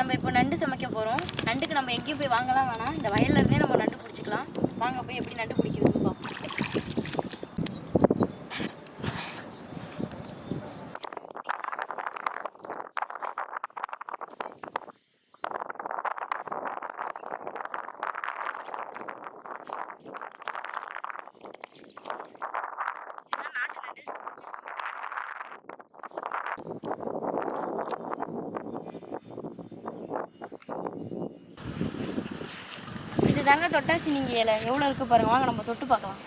நம்ம இப்போ நண்டு சமைக்க போகிறோம் நண்டுக்கு நம்ம எங்கேயும் போய் வாங்கலாம் வேணாம். இந்த வயல்ல இருந்தே நம்ம நண்டு பிடிச்சிக்கலாம். வாங்க போய் எப்படி நண்டு பிடிக்கிறதுன்னு பார்ப்போம். நாட்டு நண்டு. சமைச்சு. இது தாங்க தொட்டாசி நீங்க இலை. எவ்வளோ இருக்கு பாருங்க. வாங்க நம்ம தொட்டு பார்க்கலாம்.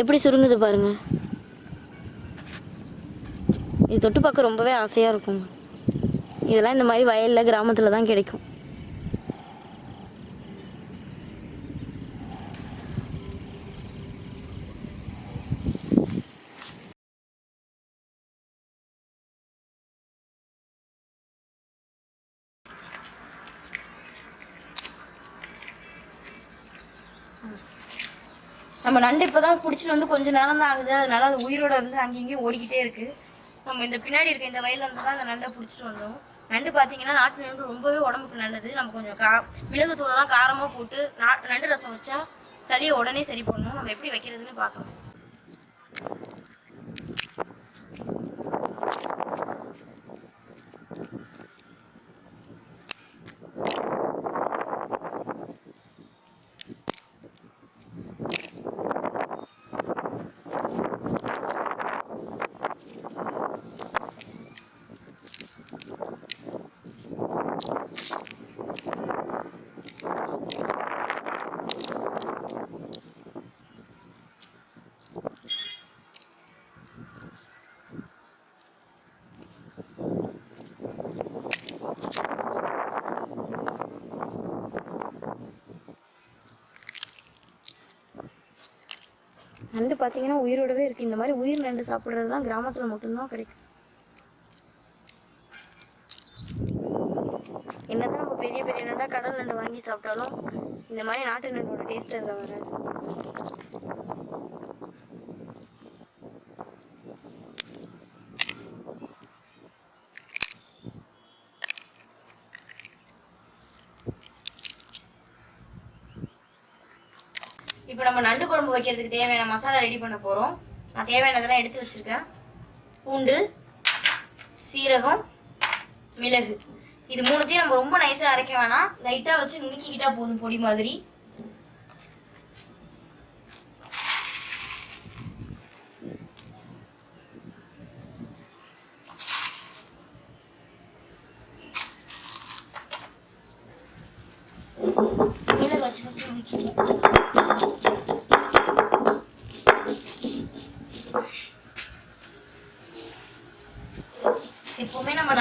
எப்படி சுருங்குது பாருங்க. இது தொட்டு பார்க்க ரொம்பவே ஆசையாக இருக்குங்க இதெல்லாம் இந்த மாதிரி வயலில் கிராமத்தில் தான் கிடைக்கும். நம்ம நண்டு இப்போ தான் பிடிச்சிட்டு வந்து கொஞ்ச நேரம் தான் ஆகுது. அதனால அது உயிரோட இருந்து அங்கேயும் இங்கேயும் ஓடிக்கிட்டே இருக்கு. நம்ம இந்த பின்னாடி இருக்க இந்த வயல்ல இருந்து தான் அந்த நண்டை பிடிச்சிட்டு வந்தோம். நண்டு பார்த்தீங்கன்னா நாட்டு நண்டு ரொம்பவே உடம்புக்கு நல்லது. நம்ம கொஞ்சம் கா மிளகு தூளெல்லாம் காரமாக போட்டு நா நண்டு ரசம் வச்சா சளியை உடனே சரி பண்ணணும் நம்ம எப்படி வைக்கிறதுன்னு பார்க்கலாம். நண்டு பார்த்தீங்கன்னா உயிரோடவே இருக்குது இந்த மாதிரி உயிர் நண்டு சாப்பிட்றது தான் கிராமத்தில் மட்டும்தான் கிடைக்கும். என்னதான் நம்ம பெரிய பெரிய நண்டா கடல் நண்டு வாங்கி சாப்பிட்டாலும் இந்த மாதிரி நாட்டு நண்டோட டேஸ்ட் அதில் வராது இப்போ நம்ம நண்டு குழம்பு வைக்கிறதுக்கு தேவையான மசாலா ரெடி பண்ண போகிறோம் நான் தேவையானதெல்லாம் எடுத்து வச்சிருக்கேன். பூண்டு சீரகம் மிளகு. இது மூணுத்தையும் நம்ம ரொம்ப நைஸாக அரைக்க வேணாம். லைட்டாக வச்சு நுணுக்கிக்கிட்டா போதும் பொடி மாதிரி. மிளகு வச்சு ஃபஸ்ட்டு நுணுக்கிக்கலாம் எப்பவுமே நம்ம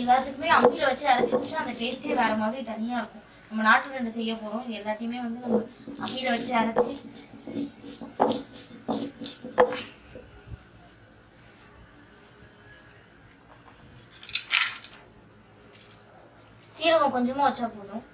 எல்லாத்துக்குமே அம்மியில் வச்சு அரைச்சிச்சு அந்த டேஸ்ட்டே வேறு மாதிரி தனியாக இருக்கும். நம்ம நாட்டு ரெண்டு செய்ய போகிறோம் இது எல்லாத்தையுமே வந்து நம்ம அம்மியில் வச்சு அரைச்சி. சீரகம் கொஞ்சமாக வச்சா போதும்.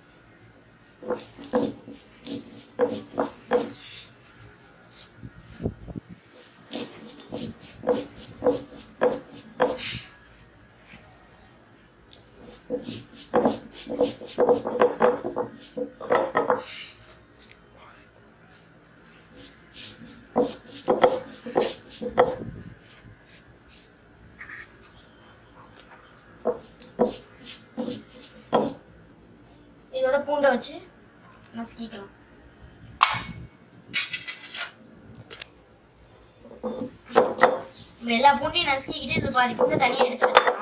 இதோட வச்சு நசுக்கிக்கலாம் எல்லா பூண்டையும் நசுக்கிக்கிட்டு இந்த பாதி பூண்டை தனியாக எடுத்து வச்சுக்கலாம்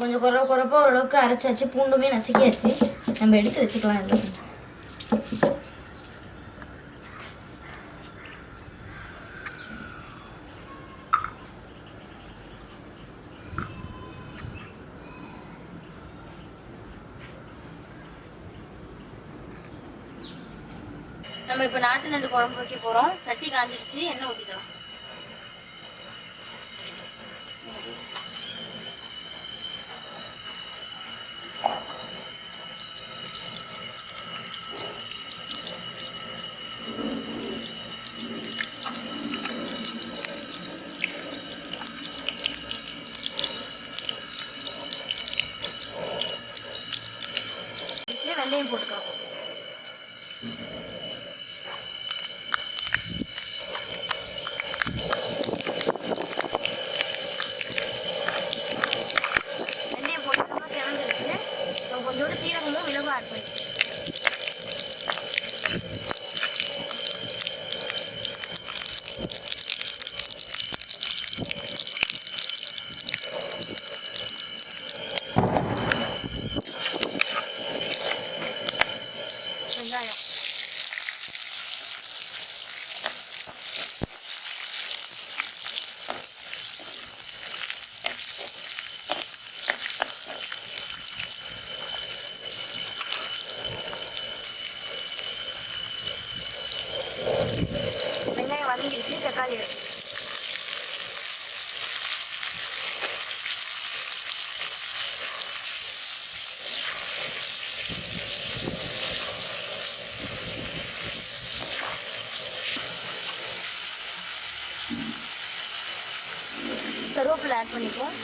கொஞ்சம் குறை குறைப்பா ஓரளவுக்கு அரைச்சாச்சு பூண்டுமே நசுக்கியாச்சு. நம்ம எடுத்து வச்சுக்கலாம் இல்லை நம்ம இப்போ நாட்டு நண்டு குழம்பு வைக்க போகிறோம் சட்டி காஞ்சிருச்சு எண்ணெய் ஊற்றிக்கலாம் வெங்காயம் வதங்கிடுச்சு தக்காளி எடுத்து கருவேப்பிலை ஆட் பண்ணிப்போம்.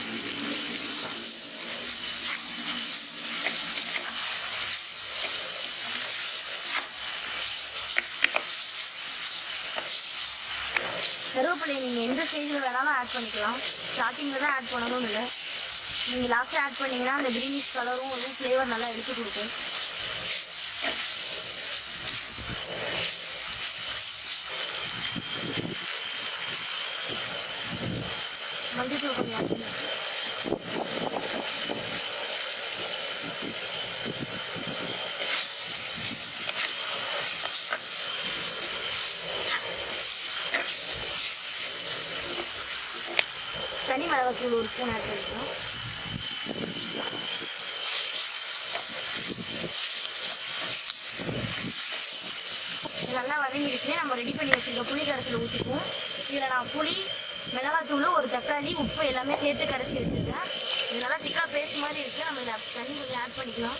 கருவேப்பிலையை நீங்கள் எந்த ஸ்டேஜில் வேணாலும் ஆட் பண்ணிக்கலாம். ஸ்டார்டிங்கில் தான் ஆட் பண்ணணும் இல்லை. நீங்கள் லாஸ்ட்டாக ஆட் பண்ணிங்கன்னா அந்த க்ரீனிஷ் கலரும் வந்து ஃப்ளேவர் நல்லா எடுத்து கொடுக்கும் மஞ்சள் கொஞ்சம் add பண்ணிக்கலாம். தனி மிளகாத்தூள் ஒரு ஸ்பூன் ஆட் பண்ணிக்கலாம். நல்லா வதங்கிடுச்சு. நம்ம ரெடி பண்ணி வச்சுருக்க புளி கரைசல் ஊற்றிக்குவோம் இதில் நான் புளி மிளகாத்தூள் ஒரு தக்காளி உப்பு எல்லாமே சேர்த்து கரைச்சி வச்சுருக்கேன். இது நல்லா திக்காக பேஸ்ட் மாதிரி இருக்குது நம்ம இதில் தண்ணி கொஞ்சம் ஆட் பண்ணிக்கலாம்.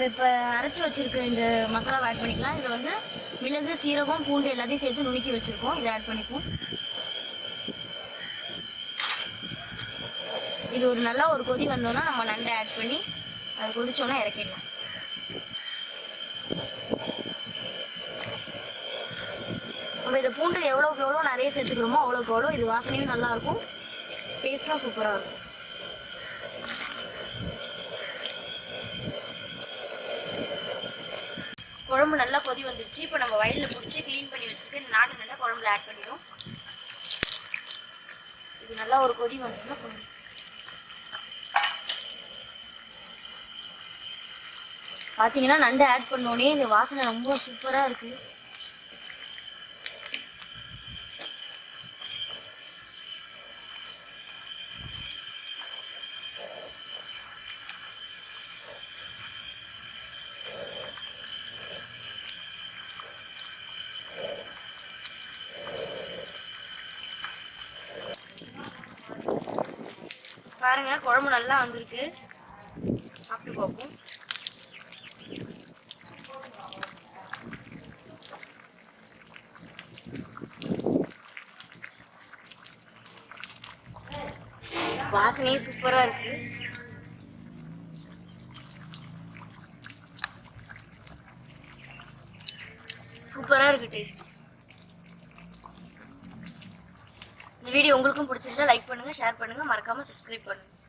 நம்ம இப்போ அரைச்சி வச்சிருக்க இந்த மசாலாவை ஆட் பண்ணிக்கலாம். இதில் வந்து மிளகு சீரகம் பூண்டு எல்லாத்தையும் சேர்த்து நுணுக்கி வச்சுருக்கோம். இதை ஆட் பண்ணிப்போம். இது ஒரு நல்லா ஒரு கொதி வந்தோன்னா நம்ம நண்டை ஆட் பண்ணி அது கொதிச்சோன்னா இறக்கிடலாம். நம்ம இதை பூண்டு எவ்வளோக்கு எவ்வளோ நிறைய சேர்த்துக்கிறோமோ அவ்வளோக்கு எவ்வளோ இது வாசனையும் நல்லாயிருக்கும் டேஸ்ட்டும் சூப்பராக இருக்கும். குழம்பு நல்லா கொதி வந்துருச்சு. இப்போ நம்ம வயலில் பிடிச்சி க்ளீன் பண்ணி வச்சுட்டு நாட்டு நல்லா குழம்புல ஆட் பண்ணிடும் இது நல்லா ஒரு கொதி வந்ததுன்னா கொஞ்சம் பார்த்தீங்கன்னா நண்டு ஆட் பண்ணோடனே இந்த வாசனை ரொம்ப சூப்பராக இருக்குது பாருங்க குழம்பு நல்லா வந்திருக்கு. சாப்பிட்டு பார்ப்போம். வாசனையே சூப்பரா இருக்கு. சூப்பரா இருக்கு டேஸ்ட் இந்த இந்த வீடியோ உங்களுக்கும் பிடிச்சிருந்தா லைக் பண்ணுங்கள் ஷேர் பண்ணுங்கள் மறக்காமல் சப்ஸ்கிரைப் பண்ணுங்கள்